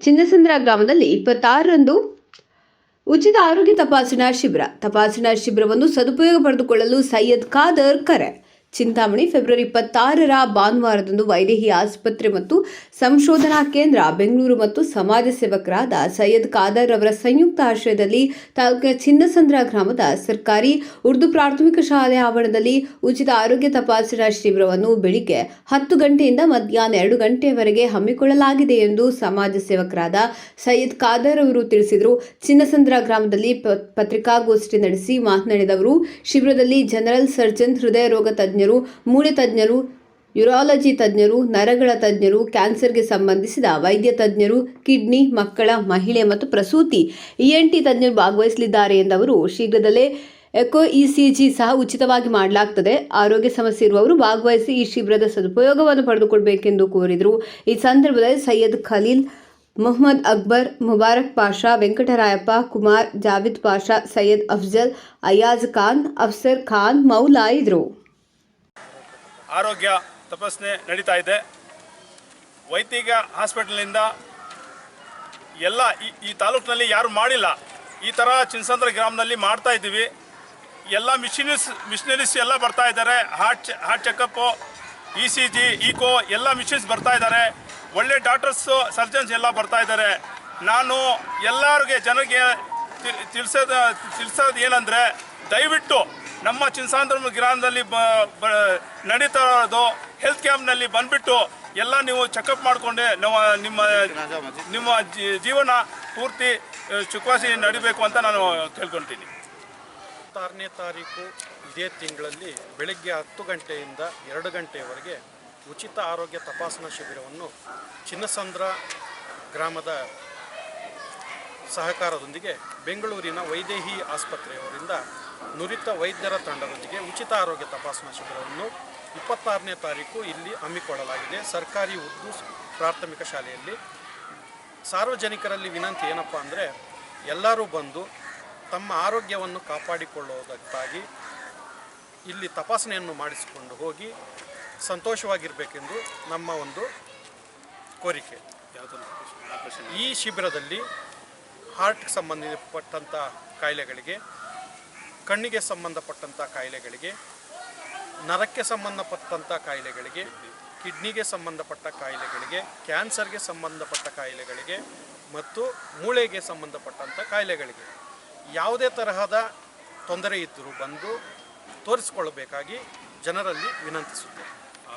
ಚಿನ್ನಸಂದ್ರ ಗ್ರಾಮದಲ್ಲಿ ಇಪ್ಪತ್ತಾರರಂದು ಉಚಿತ ಆರೋಗ್ಯ ತಪಾಸಣಾ ಶಿಬಿರ. ತಪಾಸಣಾ ಶಿಬಿರವನ್ನು ಸದುಪಯೋಗ ಪಡೆದುಕೊಳ್ಳಲು ಸೈಯದ್ ಖಾದರ್ ಕರೆ. ಚಿಂತಾಮಣಿ, ಫೆಬ್ರವರಿ ಇಪ್ಪತ್ತಾರರ ಭಾನುವಾರದಂದು ವೈದೇಹಿ ಆಸ್ಪತ್ರೆ ಮತ್ತು ಸಂಶೋಧನಾ ಕೇಂದ್ರ ಬೆಂಗಳೂರು ಮತ್ತು ಸಮಾಜ ಸೇವಕರಾದ ಸೈಯದ್ ಖಾದರ್ ಅವರ ಸಂಯುಕ್ತ ಆಶ್ರಯದಲ್ಲಿ ತಾಲೂಕಿನ ಚಿನ್ನಸಂದ್ರ ಗ್ರಾಮದ ಸರ್ಕಾರಿ ಉರ್ದು ಪ್ರಾಥಮಿಕ ಶಾಲೆ ಆವರಣದಲ್ಲಿ ಉಚಿತ ಆರೋಗ್ಯ ತಪಾಸಣಾ ಶಿಬಿರವನ್ನು ಬೆಳಿಗ್ಗೆ ಹತ್ತು ಗಂಟೆಯಿಂದ ಮಧ್ಯಾಹ್ನ ಎರಡು ಗಂಟೆಯವರೆಗೆ ಹಮ್ಮಿಕೊಳ್ಳಲಾಗಿದೆ ಎಂದು ಸಮಾಜ ಸೇವಕರಾದ ಸೈಯದ್ ಖಾದರ್ ಅವರು ತಿಳಿಸಿದರು. ಚಿನ್ನಸಂದ್ರ ಗ್ರಾಮದಲ್ಲಿ ಪತ್ರಿಕಾಗೋಷ್ಠಿ ನಡೆಸಿ ಮಾತನಾಡಿದವರು ಶಿಬಿರದಲ್ಲಿ ಜನರಲ್ ಸರ್ಜನ್ ಹೃದಯ ರೋಗ ತಜ್ಞರು ಮೂಳೆ ತಜ್ಞರು, ಯುರಾಲಜಿ ತಜ್ಞರು, ನರಗಳ ತಜ್ಞರು, ಕ್ಯಾನ್ಸರ್ಗೆ ಸಂಬಂಧಿಸಿದ ವೈದ್ಯ ತಜ್ಞರು, ಕಿಡ್ನಿ, ಮಕ್ಕಳ, ಮಹಿಳೆ ಮತ್ತು ಪ್ರಸೂತಿ ಇಎನ್ಟಿ ತಜ್ಞರು ಭಾಗವಹಿಸಲಿದ್ದಾರೆ ಎಂದವರು ಶೀಘ್ರದಲ್ಲೇ ಎಕೋ ಜಿ ಸಹ ಉಚಿತವಾಗಿ ಮಾಡಲಾಗ್ತದೆ. ಆರೋಗ್ಯ ಸಮಸ್ಯೆ ಇರುವವರು ಭಾಗವಹಿಸಿ ಈ ಶಿಬಿರದ ಸದುಪಯೋಗವನ್ನು ಪಡೆದುಕೊಳ್ಬೇಕೆಂದು ಕೋರಿದರು. ಈ ಸಂದರ್ಭದಲ್ಲಿ ಸೈಯದ್ ಖಲೀಲ್, ಮೊಹಮ್ಮದ್ ಅಕ್ಬರ್, ಮುಬಾರಕ್ ಪಾಷಾ, ವೆಂಕಟರಾಯಪ್ಪ, ಕುಮಾರ್, ಜಾವಿದ್ ಪಾಷಾ, ಸೈಯದ್ ಅಫ್ಜಲ್, ಅಯಾಜ್ ಖಾನ್, ಅಫ್ಸರ್ ಖಾನ್, ಮೌಲಾ ಇದ್ರು ಆರೋಗ್ಯ ತಪಾಸಣೆ ನಡೀತಾ ಇದೆ. ವೈದ್ಯಕೀಯ ಹಾಸ್ಪಿಟಲ್ನಿಂದ ಎಲ್ಲ ಈ ಈ ತಾಲೂಕಿನಲ್ಲಿ ಯಾರು ಮಾಡಿಲ್ಲ. ಈ ಥರ ಚಿನ್ಸಂದ್ರ ಗ್ರಾಮದಲ್ಲಿ ಮಾಡ್ತಾ ಇದ್ದೀವಿ. ಎಲ್ಲ ಮಿಷಿನರಿಸ್ ಮಿಷಿನರೀಸ್ ಎಲ್ಲ ಬರ್ತಾ ಇದ್ದಾರೆ. Heart heart checkup E C G echo ಎಲ್ಲ ಮಿಷಿನ್ಸ್ ಬರ್ತಾ ಇದ್ದಾರೆ. ಒಳ್ಳೆ ಡಾಕ್ಟರ್ಸು, ಸರ್ಜನ್ಸ್ ಎಲ್ಲ ಬರ್ತಾ ಇದ್ದಾರೆ. ನಾನು ಎಲ್ಲರಿಗೆ ಜನರಿಗೆ ತಿಳಿಸೋದು ತಿಳಿಸೋದು ಏನಂದರೆ ದಯವಿಟ್ಟು ನಮ್ಮ ಚಿನ್ಸಾಂದ್ರ ಗ್ರಾಮದಲ್ಲಿ ಬ ನಡೀತಾ ಇರೋದು ಹೆಲ್ತ್ ಕ್ಯಾಂಪ್ನಲ್ಲಿ ಬಂದ್ಬಿಟ್ಟು ಎಲ್ಲ ನೀವು ಚೆಕಪ್ ಮಾಡಿಕೊಂಡೆ ನಾವು ನಿಮ್ಮ ನಿಮ್ಮ ಜೀವನ ಪೂರ್ತಿ ಚುಕ್ವಾಸಿ ನಡಿಬೇಕು ಅಂತ ನಾನು ಕೇಳ್ಕೊತೀನಿ ಹತ್ತಾರನೇ ತಾರೀಕು ಇದೇ ತಿಂಗಳಲ್ಲಿ ಬೆಳಗ್ಗೆ ಹತ್ತು ಗಂಟೆಯಿಂದ ಎರಡು ಗಂಟೆಯವರೆಗೆ ಉಚಿತ ಆರೋಗ್ಯ ತಪಾಸಣಾ ಶಿಬಿರವನ್ನು ಚಿನ್ನಸಂದ್ರ ಗ್ರಾಮದ ಸಹಕಾರದೊಂದಿಗೆ ಬೆಂಗಳೂರಿನ ವೈದೇಹಿ ಆಸ್ಪತ್ರೆಯವರಿಂದ ನುರಿತ ವೈದ್ಯರ ತಂಡದೊಂದಿಗೆ ಉಚಿತ ಆರೋಗ್ಯ ತಪಾಸಣಾ ಶಿಬಿರವನ್ನು ಇಪ್ಪತ್ತಾರನೇ ತಾರೀಕು ಇಲ್ಲಿ ಹಮ್ಮಿಕೊಳ್ಳಲಾಗಿದೆ. ಸರ್ಕಾರಿ ಉರ್ದು ಪ್ರಾಥಮಿಕ ಶಾಲೆಯಲ್ಲಿ ಸಾರ್ವಜನಿಕರಲ್ಲಿ ವಿನಂತಿ ಏನಪ್ಪ ಅಂದರೆ ಎಲ್ಲರೂ ಬಂದು ತಮ್ಮ ಆರೋಗ್ಯವನ್ನು ಕಾಪಾಡಿಕೊಳ್ಳುವುದಕ್ಕಾಗಿ ಇಲ್ಲಿ ತಪಾಸಣೆಯನ್ನು ಮಾಡಿಸಿಕೊಂಡು ಹೋಗಿ ಸಂತೋಷವಾಗಿರಬೇಕೆಂದು ನಮ್ಮ ಒಂದು ಕೋರಿಕೆ. ಈ ಶಿಬಿರದಲ್ಲಿ ಹಾರ್ಟ್ಗೆ ಸಂಬಂಧಪಟ್ಟಂಥ ಕಾಯಿಲೆಗಳಿಗೆ ಕಣ್ಣಿಗೆ ಸಂಬಂಧಪಟ್ಟಂಥ ಕಾಯಿಲೆಗಳಿಗೆ, ನರಕ್ಕೆ ಸಂಬಂಧಪಟ್ಟಂಥ ಕಾಯಿಲೆಗಳಿಗೆ, ಕಿಡ್ನಿಗೆ ಸಂಬಂಧಪಟ್ಟ ಕಾಯಿಲೆಗಳಿಗೆ, ಕ್ಯಾನ್ಸರ್ಗೆ ಸಂಬಂಧಪಟ್ಟ ಕಾಯಿಲೆಗಳಿಗೆ ಮತ್ತು ಮೂಳೆಗೆ ಸಂಬಂಧಪಟ್ಟಂಥ ಕಾಯಿಲೆಗಳಿಗೆ ಯಾವುದೇ ತರಹದ ತೊಂದರೆ ಇದ್ದರೂ ಬಂದು ತೋರಿಸಿಕೊಳ್ಳಬೇಕಾಗಿ ಜನರಲ್ಲಿ ವಿನಂತಿಸುತ್ತೇನೆ.